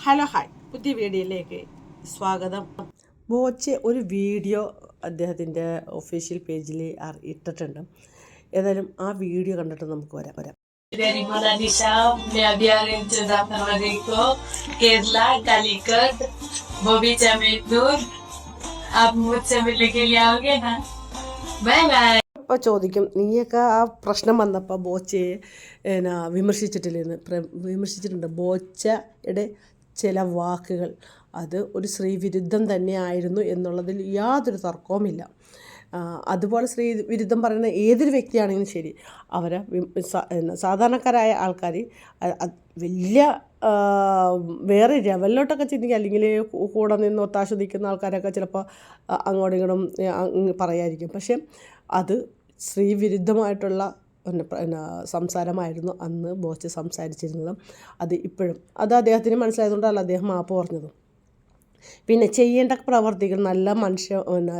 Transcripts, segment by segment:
Hello hi പുതിയ വീഡിയോയിലേക്ക് സ്വാഗതം ബോച്ചെ ഒരു വീഡിയോ അദ്ദേഹത്തിൻ്റെ ഒഫീഷ്യൽ പേജിൽ ഇട്ടിട്ടുണ്ട് ഏതായാലും ആ വീഡിയോ കണ്ടിട്ട് നമുക്ക് വരാം വരാം Dari Malaysia, Biarin Chedapnavadiko, Kerala, Calicut, Bobby Chametnur. आप मुझसे मिलने के लिए आओगे ना बाय बाय അപ്പോൾ ചോദിക്കും നീയൊക്കെ ആ പ്രശ്നം വന്നപ്പോൾ ബോച്ചയെ എന്നാ വിമർശിച്ചിട്ടില്ലെന്ന് പ്ര- വിമർശിച്ചിട്ടുണ്ട് ബോച്ചയുടെ ചില വാക്കുകൾ. അത് ഒരു സ്ത്രീവിരുദ്ധം തന്നെയായിരുന്നു എന്നുള്ളതിൽ യാതൊരു തർക്കവുമില്ല. അതുപോലെ സ്ത്രീ വിരുദ്ധം പറയുന്ന ഏതൊരു വ്യക്തിയാണെങ്കിലും ശരി അവരെ സാധാരണക്കാരായ ആൾക്കാർ വലിയ വേറെ ലെവലിലോട്ടൊക്കെ ചിന്തിക്കുക അല്ലെങ്കിൽ കൂടെ നിന്ന് ഒത്താശ നിൽക്കുന്ന ആൾക്കാരൊക്കെ ചിലപ്പോൾ അങ്ങോട്ടും ഇങ്ങോട്ടും പറയായിരിക്കും പക്ഷേ അത് സ്ത്രീവിരുദ്ധമായിട്ടുള്ള പിന്നെ പ- പിന്നെ സംസാരമായിരുന്നു. അന്ന് ബോച്ച് സംസാരിച്ചിരുന്നത് അത് ഇപ്പോഴും. അത് അദ്ദേഹത്തിന് മനസ്സിലായതുകൊണ്ടല്ല അദ്ദേഹം മാപ്പ് പറഞ്ഞത്. പിന്നെ ചെയ്യേണ്ട പ്രവർത്തികൾ നല്ല മനുഷ്യ പിന്നെ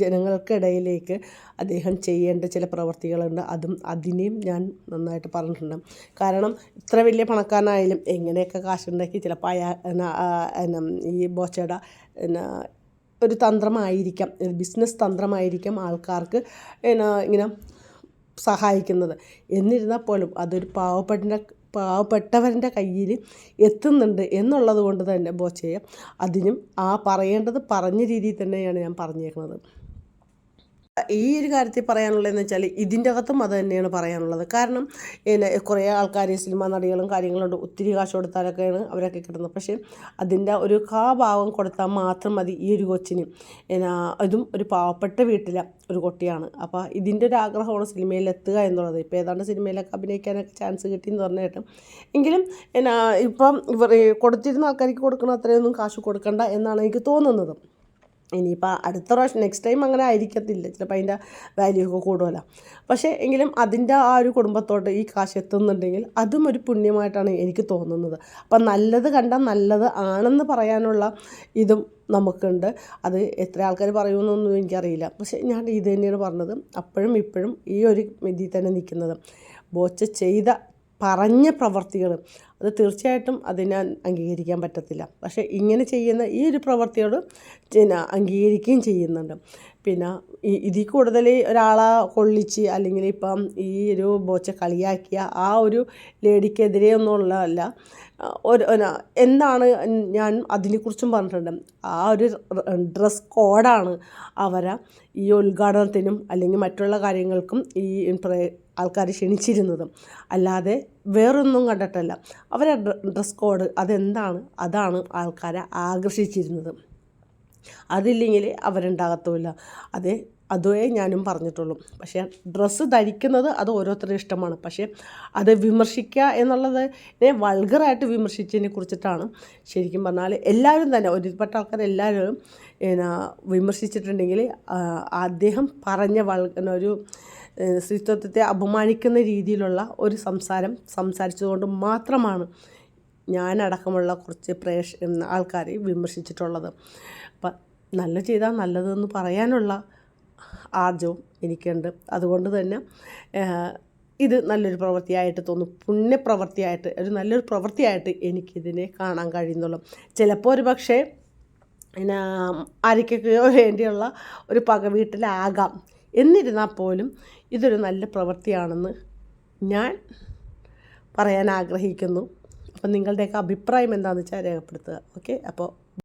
ജനങ്ങൾക്കിടയിലേക്ക് അദ്ദേഹം ചെയ്യേണ്ട ചില പ്രവർത്തികളുണ്ട്. അതും അതിനെയും ഞാൻ നന്നായിട്ട് പറഞ്ഞിട്ടുണ്ട്. കാരണം ഇത്ര വലിയ പണക്കാരനായാലും എങ്ങനെയൊക്കെ കാശുണ്ടാക്കി ചിലപ്പോൾ അയാ ഈ ബോച്ചയുടെ ഒരു തന്ത്രമായിരിക്കാം ബിസിനസ് തന്ത്രമായിരിക്കാം ആൾക്കാർക്ക് ഇങ്ങനെ സഹായിക്കുന്നത്. എന്നിരുന്നാൽ പോലും അതൊരു പാവപ്പെട്ട പാവപ്പെട്ടവന്റെ കയ്യിൽ എത്തുന്നുണ്ട് എന്നുള്ളത് കൊണ്ട് തന്നെ ബോച്ചയെ അതിനും ആ പറയേണ്ടത് പറഞ്ഞ രീതിയിൽ തന്നെയാണ് ഞാൻ പറഞ്ഞേക്കുന്നത്. ഈ ഒരു കാര്യത്തിൽ പറയാനുള്ളതെന്ന് വെച്ചാൽ ഇതിന്റെ അകത്തും അത് തന്നെയാണ് പറയാനുള്ളത്. കാരണം പിന്നെ കുറേ ആൾക്കാർ സിനിമാ നടികളും കാര്യങ്ങളുണ്ട് ഒത്തിരി കാശ് കൊടുത്താലൊക്കെയാണ് അവരൊക്കെ കിട്ടുന്നത്. പക്ഷേ അതിന്റെ ഒരു കാ ഭാഗം കൊടുത്താൽ മാത്രം മതി ഈ ഒരു കൊച്ചിന്. എന്നാ ഇതും ഒരു പാവപ്പെട്ട വീട്ടിലെ ഒരു കുട്ടിയാണ്. അപ്പോൾ ഇതിന്റെ ഒരു ആഗ്രഹമാണ് സിനിമയിൽ എത്തുക എന്നുള്ളത്. ഇപ്പോൾ ഏതാണ്ട് സിനിമയിലൊക്കെ അഭിനയിക്കാനൊക്കെ ചാൻസ് കിട്ടിയെന്ന് പറഞ്ഞിട്ട് എങ്കിലും എന്നാ ഇപ്പം ഇവർ കൊടുത്തിരുന്ന ആൾക്കാർക്ക് കൊടുക്കണ അത്രയൊന്നും കാശ് കൊടുക്കണ്ട എന്നാണ് എനിക്ക് തോന്നുന്നത്. ഇനിയിപ്പോൾ അടുത്ത പ്രാവശ്യം നെക്സ്റ്റ് ടൈം അങ്ങനെ ആയിരിക്കത്തില്ല. ചിലപ്പോൾ അതിന്റെ വാല്യൂ ഒക്കെ കൂടുമല്ലോ പക്ഷേ എങ്കിലും അതിന്റെ ആ ഒരു കുടുംബത്തോട്ട് ഈ കാശ് എത്തുന്നുണ്ടെങ്കിൽ അതും ഒരു പുണ്യമായിട്ടാണ് എനിക്ക് തോന്നുന്നത്. അപ്പം നല്ലത് കണ്ടാൽ നല്ലത് ആണെന്ന് പറയാനുള്ള ഇതും നമുക്കുണ്ട്. അത് എത്ര ആൾക്കാർ പറയുമെന്നൊന്നും എനിക്കറിയില്ല. പക്ഷേ ഞാൻ ഇത് തന്നെയാണ് പറഞ്ഞത്. അപ്പോഴും ഇപ്പോഴും ഈ ഒരു ഇതിൽ തന്നെ നിൽക്കുന്നത്. ബോച്ച ചെയ്ത പറഞ്ഞ പ്രവർത്തികൾ അത് തീർച്ചയായിട്ടും അതിനെ അംഗീകരിക്കാൻ പറ്റത്തില്ല. പക്ഷേ ഇങ്ങനെ ചെയ്യുന്ന ഈ ഒരു പ്രവർത്തിയോട് അംഗീകരിക്കുകയും ചെയ്യുന്നുണ്ട്. പിന്നെ ഇതിൽ കൂടുതൽ ഒരാളെ കൊള്ളിച്ച് അല്ലെങ്കിൽ ഇപ്പം ഈ ഒരു ബോച്ച കളിയാക്കിയ ആ ഒരു ലേഡിക്കെതിരെ ഒന്നുമുള്ളതല്ല ഒരു എന്താണ് ഞാൻ അതിനെക്കുറിച്ചും പറഞ്ഞിട്ടുണ്ട്. ആ ഒരു ഡ്രസ് കോഡാണ് അവരെ ഈ ഉദ്ഘാടനത്തിനും അല്ലെങ്കിൽ മറ്റുള്ള കാര്യങ്ങൾക്കും ഈ ആൾക്കാർ ക്ഷണിച്ചിരുന്നത്. അല്ലാതെ വേറൊന്നും കണ്ടിട്ടല്ല. അവരെ ഡ്രസ് കോഡ് അതെന്താണ്? അതാണ് ആൾക്കാരെ ആകർഷിച്ചിരുന്നത്. അതില്ലെങ്കിൽ അവരുണ്ടാകത്തുമില്ല. അതേ അതേ ഞാനും പറഞ്ഞിട്ടുള്ളൂ. പക്ഷേ ഡ്രസ്സ് ധരിക്കുന്നത് അത് ഓരോരുത്തരുടെ ഇഷ്ടമാണ്. പക്ഷേ അത് വിമർശിക്കുക എന്നുള്ളത് വൾഗറായിട്ട് വിമർശിച്ചതിനെ കുറിച്ചിട്ടാണ് ശരിക്കും പറഞ്ഞാൽ എല്ലാവരും തന്നെ ഒരുപെട്ട ആൾക്കാർ എല്ലാവരും എന്നാ വിമർശിച്ചിട്ടുണ്ടെങ്കിൽ അദ്ദേഹം പറഞ്ഞ വൾ ഒരു സ്ത്രീത്വത്തെ അപമാനിക്കുന്ന രീതിയിലുള്ള ഒരു സംസാരം സംസാരിച്ചതുകൊണ്ട് മാത്രമാണ് ഞാനടക്കമുള്ള കുറച്ച് പ്രേക്ഷ ആൾക്കാരെ വിമർശിച്ചിട്ടുള്ളത്. അപ്പം നല്ല ചെയ്താൽ നല്ലതെന്ന് പറയാനുള്ള ആർജവും എനിക്കുണ്ട്. അതുകൊണ്ട് തന്നെ ഇത് നല്ലൊരു പ്രവൃത്തിയായിട്ട് തോന്നും. പുണ്യപ്രവൃത്തിയായിട്ട് ഒരു നല്ലൊരു പ്രവൃത്തിയായിട്ട് എനിക്കിതിനെ കാണാൻ കഴിയുന്നുള്ളൂ. ചിലപ്പോൾ ഒരു പക്ഷേ പിന്നെ ആർക്കൊക്കെയോ വേണ്ടിയുള്ള ഒരു പക വീട്ടിലാകാം. എന്നിരുന്നാൽ പോലും ഇതൊരു നല്ല പ്രവൃത്തിയാണെന്ന് ഞാൻ പറയാൻ ആഗ്രഹിക്കുന്നു. അപ്പം നിങ്ങളുടെയൊക്കെ അഭിപ്രായം എന്താണെന്ന് വെച്ചാൽ രേഖപ്പെടുത്തുക. ഓക്കെ? അപ്പോൾ